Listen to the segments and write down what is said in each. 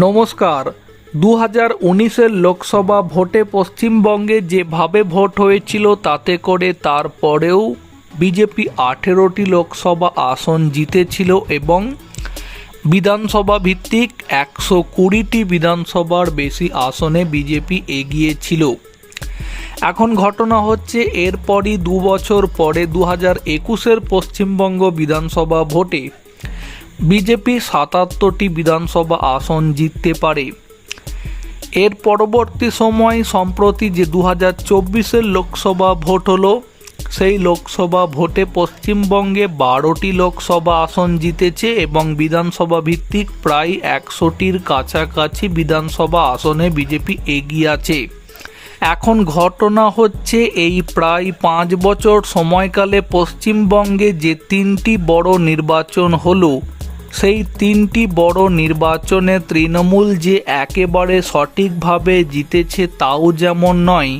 নমস্কার। দু হাজার উনিশের লোকসভা ভোটে পশ্চিমবঙ্গে যেভাবে ভোট হয়েছিল তাতে করে তারপরেও বিজেপি আঠেরোটি লোকসভা আসন জিতেছিল এবং বিধানসভা ভিত্তিক একশো কুড়িটি বিধানসভার বেশি আসনে বিজেপি এগিয়েছিল। এখন ঘটনা হচ্ছে, এরপরই দু বছর পরে দু হাজার একুশের পশ্চিমবঙ্গ বিধানসভা ভোটে বিজেপি সাতাত্তরটি বিধানসভা আসন জিততে পারে। এর পরবর্তী সময় সম্প্রতি যে দু হাজার চব্বিশের লোকসভা ভোট হলো, সেই লোকসভা ভোটে পশ্চিমবঙ্গে বারোটি লোকসভা আসন জিতেছে এবং বিধানসভা ভিত্তিক প্রায় একশোটির কাছাকাছি বিধানসভা আসনে বিজেপি এগিয়ে আছে। এখন ঘটনা হচ্ছে এই প্রায় পাঁচ বছর সময়কালে পশ্চিমবঙ্গে যে তিনটি বড় নির্বাচন হলো সেই তিনটি বড় নির্বাচনে তৃণমূল যে একেবারে সঠিকভাবে জিতেছে তাও যেমন নয়,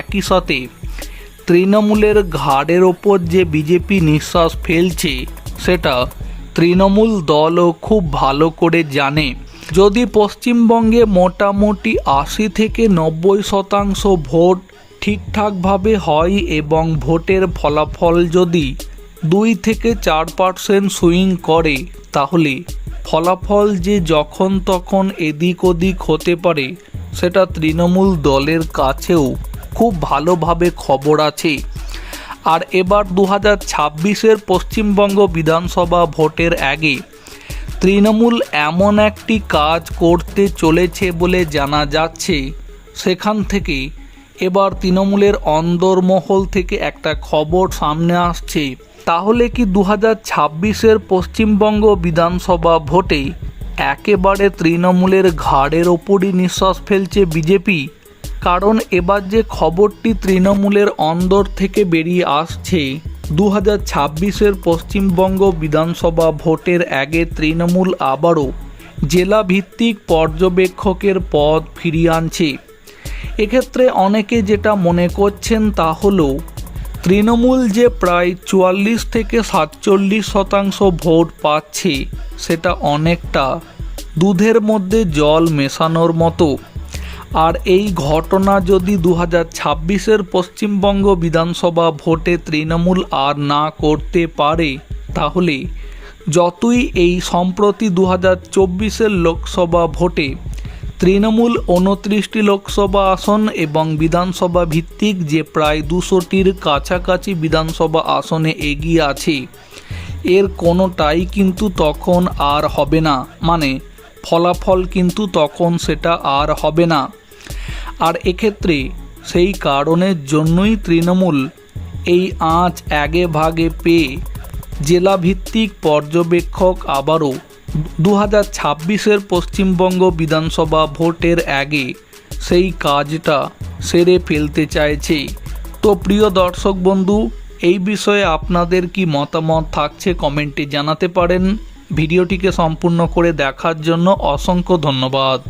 একই সাথে তৃণমূলের ঘাড়ের ওপর যে বিজেপি নিঃশ্বাস ফেলছে, সেটা তৃণমূল দলও খুব ভালো করে জানে। যদি পশ্চিমবঙ্গে মোটামুটি আশি থেকে নব্বই শতাংশ ভোট ঠিকঠাকভাবে হয় এবং ভোটের ফলাফল যদি দুই থেকে চার পার্সেন্ট সুইং করে, তাহলে ফলাফল যে যখন তখন এদিক ওদিক হতে পারে, সেটা তৃণমূল দলের কাছেও খুব ভালোভাবে খবর আছে। আর এবার দু হাজার ছাব্বিশের পশ্চিমবঙ্গ বিধানসভা ভোটের আগে, তৃণমূল এমন একটি কাজ করতে চলেছে বলে জানা যাচ্ছে। সেখান থেকে এবার তৃণমূলের অন্দরমহল থেকে একটা খবর সামনে আসছে। তাহলে কি দু হাজার ছাব্বিশের পশ্চিমবঙ্গ বিধানসভা ভোটে একেবারে তৃণমূলের ঘাড়ের ওপরই নিঃশ্বাস ফেলছে বিজেপি? কারণ এবার যে খবরটি তৃণমূলের অন্দর থেকে বেরিয়ে আসছে দু হাজার ছাব্বিশের পশ্চিমবঙ্গ বিধানসভা ভোটের আগে তৃণমূল আবারও জেলাভিত্তিক পর্যবেক্ষকের পদ ফিরিয়ে আনছে। এক্ষেত্রে অনেকে যেটা মনে করছেন তা হলো, তৃণমূল যে প্রায় চুয়াল্লিশ থেকে সাতচল্লিশ শতাংশ ভোট পাচ্ছে, সেটা অনেকটা দুধের মধ্যে জল মেশানোর মতো। আর এই ঘটনা যদি দু হাজার ছাব্বিশের পশ্চিমবঙ্গ বিধানসভা ভোটে তৃণমূল আর না করতে পারে, তাহলে যতই এই সম্প্রতি দু হাজার চব্বিশের লোকসভা ভোটে তৃণমূল উনত্রিশটি লোকসভা আসন এবং বিধানসভা ভিত্তিক যে প্রায় দুশোটির কাছাকাছি বিধানসভা আসনে এগিয়ে আছে। এর কোনোটাই কিন্তু তখন আর হবে না। মানে ফলাফল কিন্তু তখন সেটা আর হবে না। আর এক্ষেত্রে সেই কারণের জন্যই তৃণমূল এই আঁচ আগে ভাগে পেয়ে জেলাভিত্তিক পর্যবেক্ষক আবারও দু হাজার ছাব্বিশের পশ্চিমবঙ্গ বিধানসভা ভোটের আগে সেই কাজটা সেরে ফেলতে চাইছে। তো প্রিয় দর্শক বন্ধু, এই বিষয়ে আপনাদের কি মতামত থাকছে কমেন্টে জানাতে পারেন। ভিডিওটিকে সম্পূর্ণ করে দেখার জন্য অসংখ্য ধন্যবাদ।